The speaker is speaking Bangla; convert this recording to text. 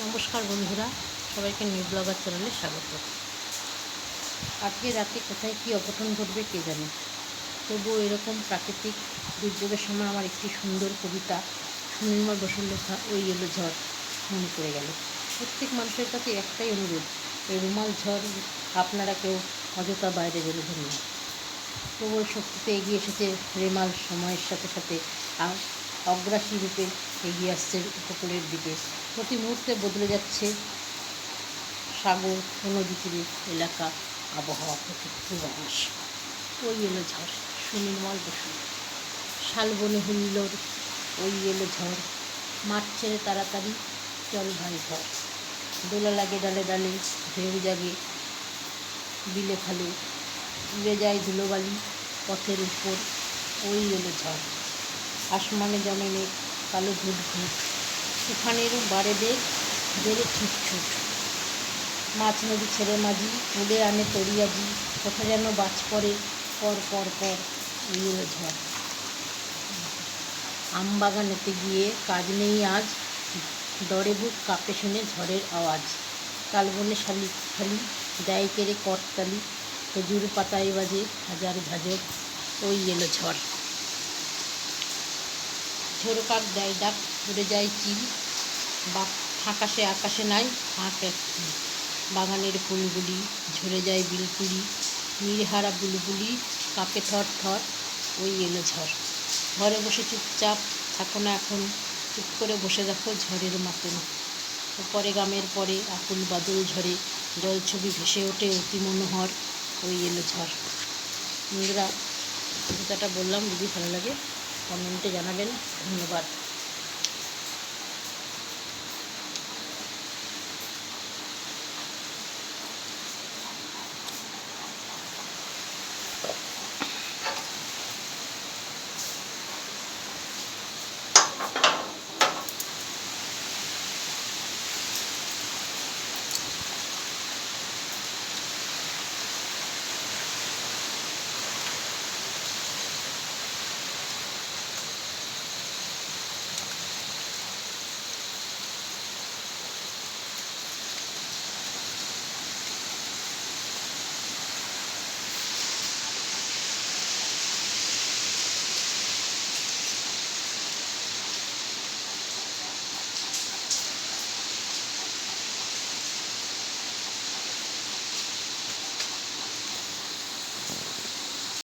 নমস্কার বন্ধুরা, সবাইকে নিউ ব্লগার চ্যানেলে স্বাগত। আজকে রাতে কোথায় কী অঘটন ঘটবে কে জানে? তবুও এরকম প্রাকৃতিক দুর্যোগের সময় আমার একটি সুন্দর কবিতা, সুনির্মল বসুর লেখা, ওই এলো ঝড়, মনে পড়ে গেল। প্রত্যেক মানুষের কাছে একটাই অনুরোধ, এই রুমাল ঝড় আপনারা কেউ অযথা বাইরে বেরোবেন না। প্রবল শক্তিতে এগিয়ে এসেছে রেমাল সময়ের সাথে সাথে, আর অগ্রাসী রূপে এগিয়ে আসছে উপকূলের দিকে। প্রতি মুহূর্তে বদলে যাচ্ছে সাগর ও নদী তীরের এলাকা আবহাওয়া প্রতি পূর্বাভাস ওই এলো ঝড়, সুনির্মল বসু। শালবনে হুল্লোর ওই এলো ঝড়। মাঠ ছেড়ে তাড়াতাড়ি চল ভাই ঘর। দোলা লাগে ডালে ডালে, ঢেউ জাগে বিলে খালে। উড়ে যায় ধুলোবালি পথের উপর, ওই এলো ঝড়। আসমানে জমে মেঘ কালো ঘুট ঘুট তুফানেরও বারে বেগ বেড়ে ছুট ছুট। মাছ নদী ছেড়ে মাঝি উড়ে আনে তরিয়াজি কোথা যেন বাজ পড়ে পর পর পর ওই ঝড়। আম বাগানেতে গিয়ে কাজ নেই আজ, দরে বুক কাঁপে শুনে ঝড়ের আওয়াজ। কালবনে শালি খালি দেয় কেড়ে করতালি, খেজুর পাতায় বাজে হাজার ঝাঁঝর, ওই এলো ঝড়। ঝোরকাক দেয়, ডাক উড়ে যায় চিল। বা আকাশে আকাশে নাই ফাঁক এক বাগানের ফুলগুলি ঝরে যায় বিলকুলি নির্হারা বুলবুলি কাঁপে থর থর, ওই এলো ঝড়। ঘরে বসে চুপচাপ থাকো না এখন, চুপ করে বসে দেখো ঝড়ের মতন। উপরে গামের পরে আকুল বাদল ঝরে জলছবি ভেসে ওঠে অতি মনোহর, ওই এলো ঝড়। বন্ধুরা কবিতাটা বললাম, যদি ভালো লাগে। কমেন্টে জানাবেন ধন্যবাদ।